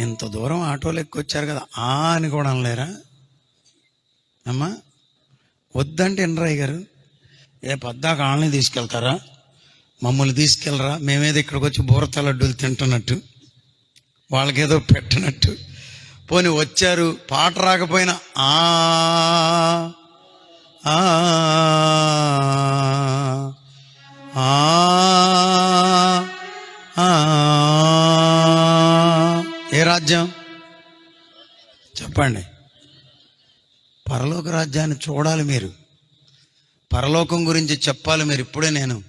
ఇంత దూరం ఆటోలు ఎక్కొచ్చారు కదా ఆ అని కూడా అనలేరా? అమ్మా వద్దంటే ఎనరాయ్ గారు? ఏ పద్దాక ఆళ్ళని తీసుకెళ్తారా? మమ్మల్ని తీసుకెళ్ళరా? మేమేదో ఇక్కడికి వచ్చి బూరత లడ్డూలు తింటున్నట్టు వాళ్ళకేదో పెట్టినట్టు. పోని వచ్చారు పాట రాకపోయినా ఆ ఆ, ఆ, ఆ. రాజ్యం? చెప్పండి. పరలోక రాజ్యాన్ని చూడాలి మీరు. పరలోకం గురించి చెప్పాలి మీరు. ఇప్పుడే నేను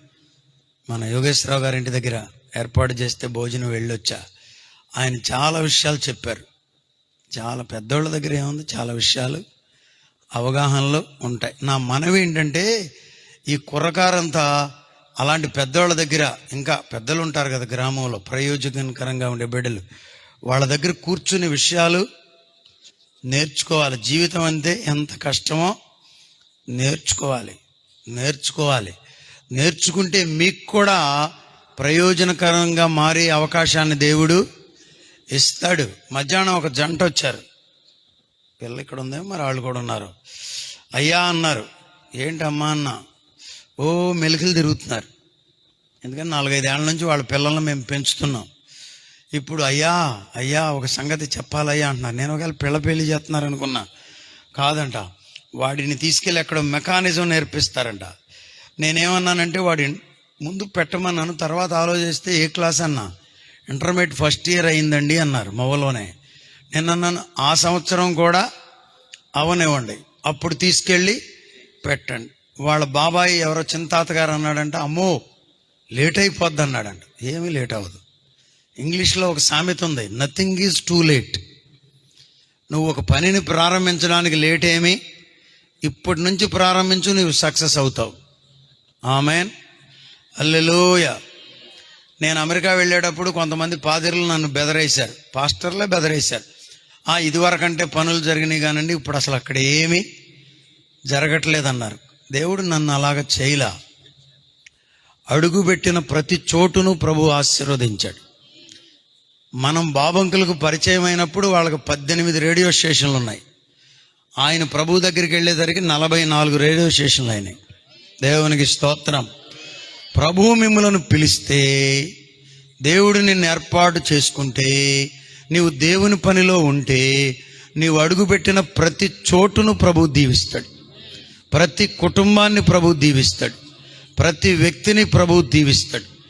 మన యోగేశ్వరరావు గారి ఇంటి దగ్గర ఏర్పాటు చేస్తే భోజనం వెళ్ళొచ్చా? ఆయన చాలా విషయాలు చెప్పారు. చాలా పెద్దోళ్ళ దగ్గర ఏముంది? చాలా విషయాలు అవగాహనలో ఉంటాయి. నా మనవి ఏంటంటే ఈ కుర్రకారంతా అలాంటి పెద్దోళ్ళ దగ్గర ఇంకా పెద్దలు ఉంటారు కదా గ్రామంలో ప్రయోజనకరంగా ఉండే బిడ్డలు వాళ్ళ దగ్గర కూర్చునే విషయాలు నేర్చుకోవాలి. జీవితం అంతే ఎంత కష్టమో నేర్చుకోవాలి. నేర్చుకోవాలి. నేర్చుకుంటే మీకు కూడా ప్రయోజనకరంగా మారే అవకాశాన్ని దేవుడు ఇస్తాడు. మధ్యాహ్నం ఒక జంట వచ్చారు. పిల్ల ఇక్కడ ఉందే మరి వాళ్ళు కూడా ఉన్నారు. అయ్యా అన్నారు. ఏంటమ్మా అన్న? ఓ మెలికలు తిరుగుతున్నారు. ఎందుకంటే నాలుగైదు ఏళ్ళ నుంచి వాళ్ళ పిల్లల్ని మేము పెంచుతున్నాం. ఇప్పుడు అయ్యా అయ్యా ఒక సంగతి చెప్పాలయ్యా అంటున్నారు. నేను ఒకవేళ పిల్ల పెళ్ళి చేస్తున్నారు అనుకున్నా కాదంట. వాడిని తీసుకెళ్ళి అక్కడ మెకానిజం నేర్పిస్తారంట. నేనేమన్నానంటే వాడి ముందు పెట్టమన్నాను తర్వాత ఆలోచిస్తే ఏ క్లాస్ అన్నా? ఇంటర్మీడియట్ ఫస్ట్ ఇయర్ అయిందండి అన్నారు మొవలోనే. నేను ఆ సంవత్సరం కూడా అవనివ్వండి. అప్పుడు తీసుకెళ్ళి పెట్టండి. వాళ్ళ బాబాయ్ ఎవరో చిన్న తాతగారు అన్నాడంట. అమ్మో లేట్ అయిపోద్ది అన్నాడంట ఏమీ లేట్ అవ్వదు. ఇంగ్లీష్లో ఒక సామెత ఉంది నథింగ్ ఈజ్ టూ లేట్ నువ్వు ఒక పనిని ప్రారంభించడానికి లేట్ ఏమి? ఇప్పటి నుంచి ప్రారంభించు నువ్వు సక్సెస్ అవుతావు. ఆమెన్. అల్లెలోయ నేను అమెరికా వెళ్ళేటప్పుడు కొంతమంది పాదిరులు నన్ను బెదరేశారు. పాస్టర్లే బెదరేశారు. ఆ ఇదివరకంటే పనులు జరిగినాయి కానండి ఇప్పుడు అసలు అక్కడ ఏమీ జరగట్లేదన్నారు. దేవుడు నన్ను అలాగ చేయలా. అడుగుపెట్టిన ప్రతి చోటును ప్రభు ఆశీర్వదించాడు. మనం బాబంకులకు పరిచయం అయినప్పుడు వాళ్ళకి పద్దెనిమిది రేడియో స్టేషన్లు ఉన్నాయి. ఆయన ప్రభు దగ్గరికి వెళ్ళేసరికి నలభై నాలుగు రేడియో స్టేషన్లు అయినాయి. దేవునికి స్తోత్రం. ప్రభు మిమ్మలను పిలిస్తే దేవుడు నిన్ను ఏర్పాటు చేసుకుంటే నీవు దేవుని పనిలో ఉంటే నీవు అడుగుపెట్టిన ప్రతి చోటును ప్రభు దీవిస్తాడు. ప్రతి కుటుంబాన్ని ప్రభు దీవిస్తాడు. ప్రతి వ్యక్తిని ప్రభు దీవిస్తాడు.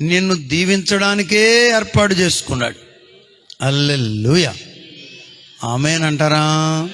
నిన్ను దీవించడానికే ఏర్పాటు చేసుకున్నాడు. అల్లెల్లుయ. ఆమెనంటారా?